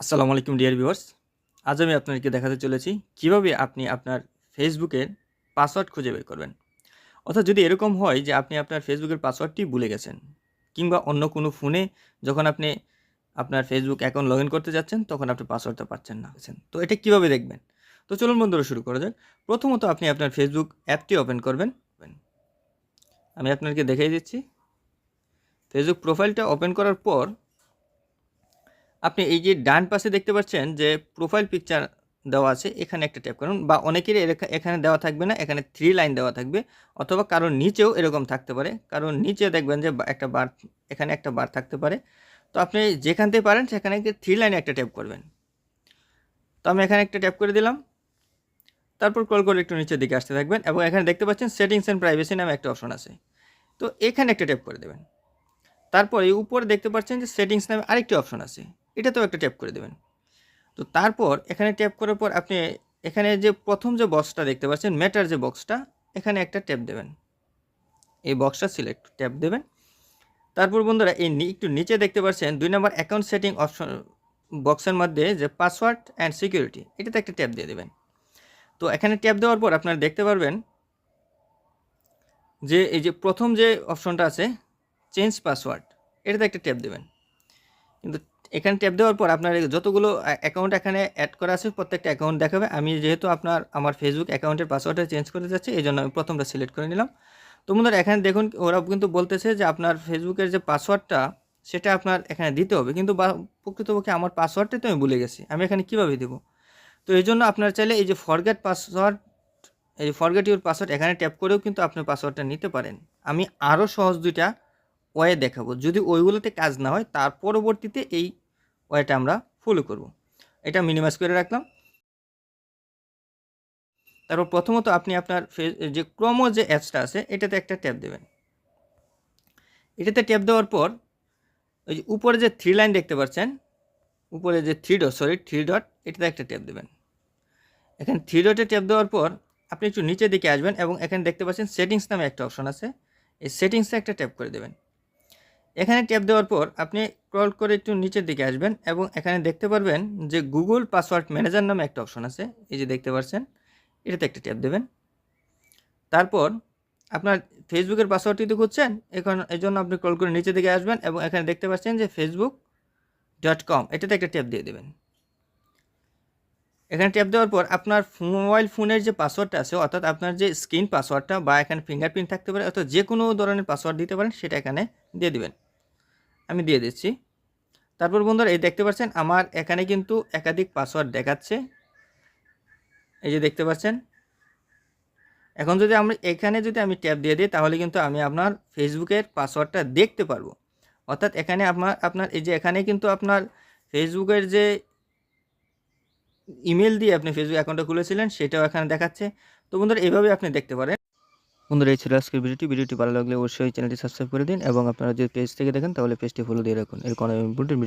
আসসালামু আলাইকুম, dear viewers. আজ আমি আপনাদেরকে দেখাতে চলেছি কীভাবে আপনি আপনার ফেসবুকের পাসওয়ার্ড খুঁজে বের করবেন। অর্থাৎ যদি এরকম হয় যে আপনি আপনার ফেসবুকের পাসওয়ার্ডটি ভুলে গেছেন, কিংবা অন্য কোনো ফোনে যখন আপনি আপনার ফেসবুক অ্যাকাউন্ট লগ করতে যাচ্ছেন, তখন আপনি পাসওয়ার্ডটা পাচ্ছেন না। তো এটা কীভাবে দেখবেন? তো চলুন বন্ধুরা শুরু করা যাক। প্রথমত আপনি আপনার ফেসবুক অ্যাপটি ওপেন করবেন। আমি আপনাকে দেখিয়ে দিচ্ছি। ফেসবুক প্রোফাইলটা ওপেন করার পর আপনি এই যে ডান পাশে দেখতে পাচ্ছেন যে প্রোফাইল পিকচার দেওয়া আছে, এখানে একটা ট্যাপ করুন বা অনেকেরই এখানে দেওয়া থাকবে না, এখানে থ্রি লাইন দেওয়া থাকবে অথবা কারোর নিচেও এরকম থাকতে পারে। কারণ নিচে দেখবেন যে একটা বার এখানে একটা বার থাকতে পারে। তো আপনি যেখান থেকে পারেন সেখানে থ্রি লাইনে একটা ট্যাপ করবেন। তো আমি এখানে একটা ট্যাপ করে দিলাম। তারপর কল করে একটু নিচের দিকে আসতে থাকবেন এবং এখানে দেখতে পাচ্ছেন সেটিংস অ্যান্ড প্রাইভেসি নামে একটা অপশন আছে। তো এখানে একটা ট্যাপ করে দেবেন। তারপর উপরে দেখতে পাচ্ছেন যে সেটিংস নামে আরেকটি অপশন আছে। এটাতেও একটা ট্যাপ করে দেবেন। তো তারপর এখানে ট্যাপ করার পর আপনি এখানে যে প্রথম যে বক্সটা দেখতে পাচ্ছেন, ম্যাটার যে বক্সটা, এখানে একটা ট্যাপ দেবেন। এই বক্সটা সিলেক্ট, ট্যাপ দেবেন। তারপর বন্ধুরা, এই একটু নিচে দেখতে পাচ্ছেন, দুই নম্বর অ্যাকাউন্ট সেটিং অপশন বক্সের মধ্যে যে পাসওয়ার্ড অ্যান্ড সিকিউরিটি, এটাতে একটা ট্যাপ দিয়ে দেবেন। তো এখানে ট্যাপ দেওয়ার পর আপনারা দেখতে পারবেন যে এই যে প্রথম যে অপশনটা আছে, চেঞ্জ পাসওয়ার্ড, এটাতে একটা ট্যাপ দেবেন। কিন্তু এখানে ট্যাপ দেওয়ার পর আপনার যতগুলো অ্যাকাউন্ট এখানে অ্যাড করা আছে, প্রত্যেকটা অ্যাকাউন্ট দেখাবে। আমি যেহেতু আপনার, আমার ফেসবুক অ্যাকাউন্টের পাসওয়ার্ডটা চেঞ্জ করতে যাচ্ছি এই জন্য আমি প্রথমটা সিলেক্ট করে নিলাম। তো বন্ধুরা, এখানে দেখুন ওরা কিন্তু বলতেছে যে আপনার ফেসবুকের যে পাসওয়ার্ডটা সেটা আপনার এখানে দিতে হবে। কিন্তু প্রকৃতপক্ষে আমার পাসওয়ার্ডটাই তো আমি ভুলে গেছি, আমি এখানে কীভাবে দেবো? তো এই জন্য আপনার চাইলে এই যে ফরগেট পাসওয়ার্ড এই যে ফরগেট ইউর পাসওয়ার্ড এখানে ট্যাপ করেও কিন্তু আপনি পাসওয়ার্ডটা নিতে পারেন। আমি আরও সহজ দুইটা ওয়ে দেখাবো। যদি ওইগুলোতে কাজ না হয়, তার পরবর্তীতে এই ওয়েটা আমরা ফলো করব। এটা মিনিমাইজ করে রাখলাম। তারপর প্রথমত আপনি আপনার যে ক্রোমো যে অ্যাপসটা আছে, এটাতে একটা ট্যাপ দেবেন। এটাতে ট্যাপ দেওয়ার পর ওই যে উপরে যে থ্রি লাইন দেখতে পাচ্ছেন, উপরে যে three dot sorry three dot এটাতে একটা ট্যাপ দেবেন। এখানে থ্রি ডটে ট্যাপ দেওয়ার পর, আপনি একটু নিচের দিকে আসবেন এবং এখানে দেখতে পাচ্ছেন সেটিংস নামে একটা অপশন আছে। এই সেটিংসে একটা ট্যাপ করে দেবেন। এখানে ট্যাপ দেওয়ার পর আপনি ক্রল করে একটু নিচের দিকে আসবেন এবং এখানে দেখতে পারবেন যে গুগল পাসওয়ার্ড ম্যানেজার নামে একটা অপশন আছে। এই যে দেখতে পাচ্ছেন এটাতে একটা ট্যাপ দেবেন। তারপর আপনার ফেসবুকের পাসওয়ার্ডটি তো খুঁজছেন, এখন এই জন্য আপনি ক্রল করে নিচের দিকে আসবেন এবং এখানে দেখতে পাচ্ছেন যে ফেসবুক ডট কম এটাতে একটা ট্যাপ দিয়ে দেবেন। এখানে ট্যাপ দেওয়ার পর আপনার মোবাইল ফোনের যে পাসওয়ার্ডটা আছে, অর্থাৎ আপনার যে স্ক্রিন পাসওয়ার্ডটা বা এখানে ফিঙ্গারপ্রিন্ট থাকতে পারে, অর্থাৎ যে কোনো ধরনের পাসওয়ার্ড দিতে পারেন, সেটা এখানে দিয়ে দিবেন। আমি দিয়ে দিচ্ছি। তারপর বন্ধুরা, এই দেখতে পাচ্ছেন, আমার এখানে কিন্তু একাধিক পাসওয়ার্ড দেখাচ্ছে। এই যে দেখতে পাচ্ছেন, এখন যদি আমরা এখানে যদি আমি ট্যাপ দিয়ে দিই, তাহলে কিন্তু আমি আপনার ফেসবুকের পাসওয়ার্ডটা দেখতে পারব। অর্থাৎ এখানে আপনার আপনার, এই যে এখানে কিন্তু আপনার ফেসবুকের যে ইমেল দিয়ে আপনি ফেসবুক অ্যাকাউন্টটা খুলেছিলেন, সেটাও এখানে দেখাচ্ছে। তো বন্ধুরা এভাবে আপনি দেখতে পারেন। বন্ধুরা, এই ছিল আজকের ভিডিওটি। ভিডিওটি ভালো লাগলে অবশ্যই চ্যানেলটি সাবস্ক্রাইব করে দিন এবং আপনারা যদি পেজ থেকে দেখেন, তাহলে পেজটি ফলো দিয়ে রাখুন। এর কোনো ইম্পর্টেন্ট